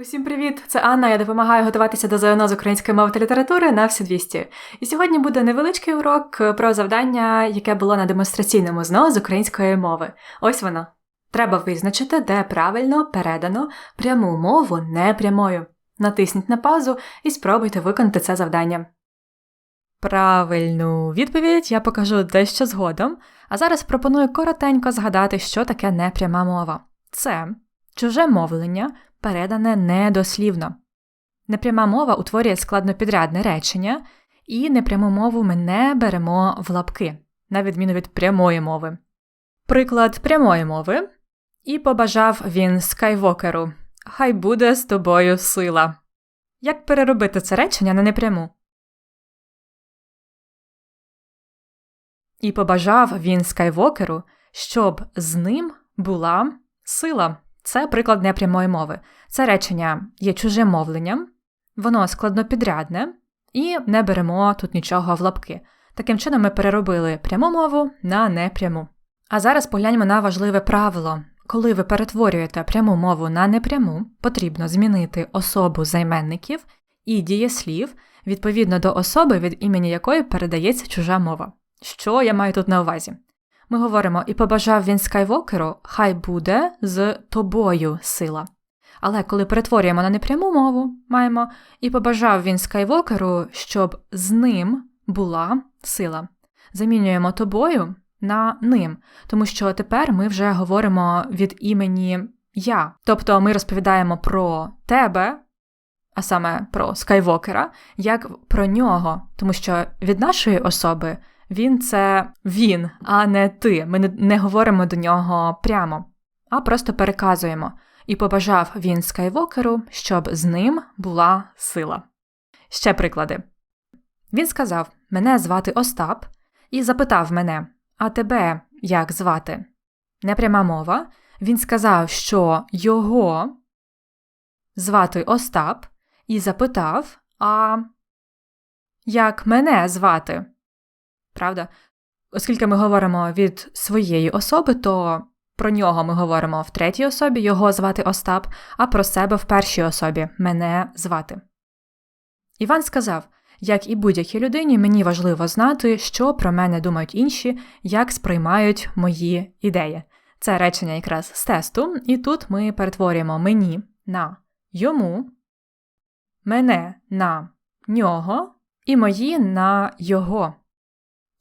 Усім привіт! Це Анна. Я допомагаю готуватися до ЗНО з української мови та літератури на всі 200. І сьогодні буде невеличкий урок про завдання, яке було на демонстраційному ЗНО з української мови. Ось воно. Треба визначити, де правильно передано пряму мову непрямою. Натисніть на паузу і спробуйте виконати це завдання. Правильну відповідь я покажу дещо згодом, а зараз пропоную коротенько згадати, що таке непряма мова. Це чуже мовлення, передане недослівно. Непряма мова утворює складнопідрядне речення, і непряму мову ми не беремо в лапки, на відміну від прямої мови. Приклад прямої мови. І побажав він скайвокеру Хай буде з тобою сила. Як переробити це речення на непряму? І побажав він скайвокеру, щоб з ним була сила. Це приклад непрямої мови. Це речення є чужим мовленням, воно складнопідрядне, і не беремо тут нічого в лапки. Таким чином, ми переробили пряму мову на непряму. А зараз погляньмо на важливе правило. Коли ви перетворюєте пряму мову на непряму, потрібно змінити особу займенників і дієслів відповідно до особи, від імені якої передається чужа мова. Що я маю тут на увазі? Ми говоримо і побажав він Скайвокеру, хай буде з тобою сила. Але коли перетворюємо на непряму мову, маємо і побажав він Скайвокеру, щоб з ним була сила. Замінюємо тобою на ним, тому що тепер ми вже говоримо від імені я. Тобто ми розповідаємо про тебе, а саме про Скайвокера, як про нього, тому що від нашої особи він це він, а не ти. Ми не говоримо до нього прямо, а просто переказуємо. І побажав він Скайвокеру, щоб з ним була сила. Ще приклади. Він сказав: Мене звати Остап, і запитав мене, а тебе як звати? Непряма мова. Він сказав, що його звати Остап, і запитав, а як мене звати? Правда? Оскільки ми говоримо від своєї особи, то про нього ми говоримо в третій особі, його звати Остап, а про себе в першій особі мене звати. Іван сказав як і будь-якій людині, мені важливо знати, що про мене думають інші, як сприймають мої ідеї. Це речення якраз з тесту, і тут ми перетворюємо мені на йому, мене на нього і мої на його.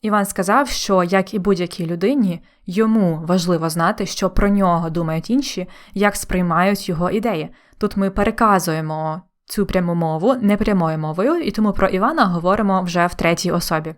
Іван сказав, що, як і будь-якій людині, йому важливо знати, що про нього думають інші, як сприймають його ідеї. Тут ми переказуємо цю пряму мову непрямою мовою, і тому про Івана говоримо вже в третій особі.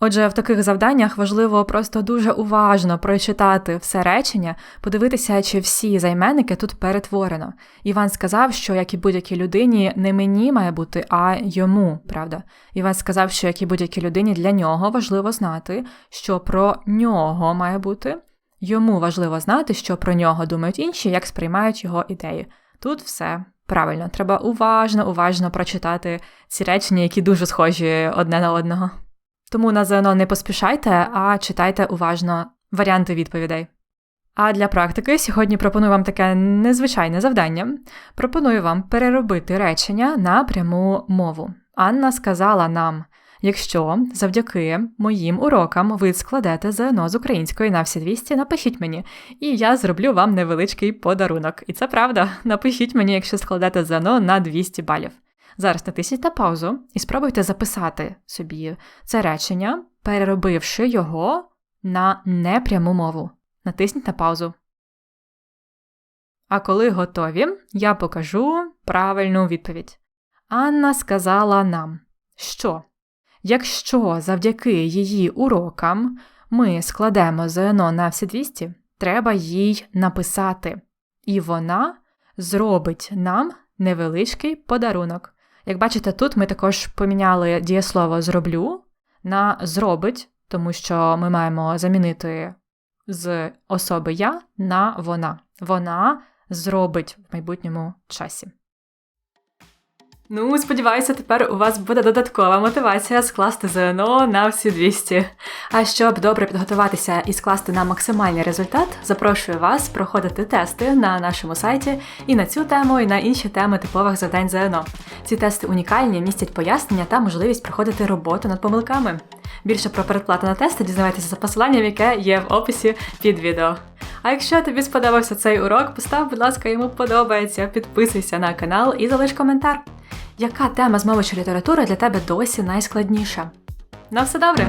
Отже, в таких завданнях важливо просто дуже уважно прочитати все речення, подивитися, чи всі займенники тут перетворено. Іван сказав, що як і будь-якій людині, не мені має бути, а йому, правда. Іван сказав, що як і будь-якій людині для нього важливо знати, що про нього має бути. Йому важливо знати, що про нього думають інші, як сприймають його ідеї. Тут все правильно, треба уважно, уважно прочитати ці речення, які дуже схожі одне на одного. Тому на ЗНО не поспішайте, а читайте уважно варіанти відповідей. А для практики сьогодні пропоную вам таке незвичайне завдання. Пропоную вам переробити речення на пряму мову. Анна сказала нам: якщо завдяки моїм урокам ви складете ЗНО з української на всі 200, напишіть мені, і я зроблю вам невеличкий подарунок. І це правда. Напишіть мені, якщо складете ЗНО на 200 балів. Зараз натисніть на паузу і спробуйте записати собі це речення, переробивши його на непряму мову. Натисніть на паузу. А коли готові, я покажу правильну відповідь. Анна сказала нам, що якщо завдяки її урокам ми складемо ЗНО на всі 200, треба їй написати, і вона зробить нам невеличкий подарунок. Як бачите, тут ми також поміняли дієслово зроблю на зробить, тому що ми маємо замінити з особи я на вона. Вона зробить в майбутньому часі. Ну, сподіваюся, тепер у вас буде додаткова мотивація скласти ЗНО на всі 200. А щоб добре підготуватися і скласти на максимальний результат, запрошую вас проходити тести на нашому сайті і на цю тему, і на інші теми типових завдань ЗНО. Ці тести унікальні, містять пояснення та можливість проходити роботу над помилками. Більше про передплату на тести дізнавайтеся за посиланням, яке є в описі під відео. А якщо тобі сподобався цей урок, постав, будь ласка, йому подобається, підписуйся на канал і залиш коментар. Яка тема з мови чи літератури для тебе досі найскладніша? На все добре!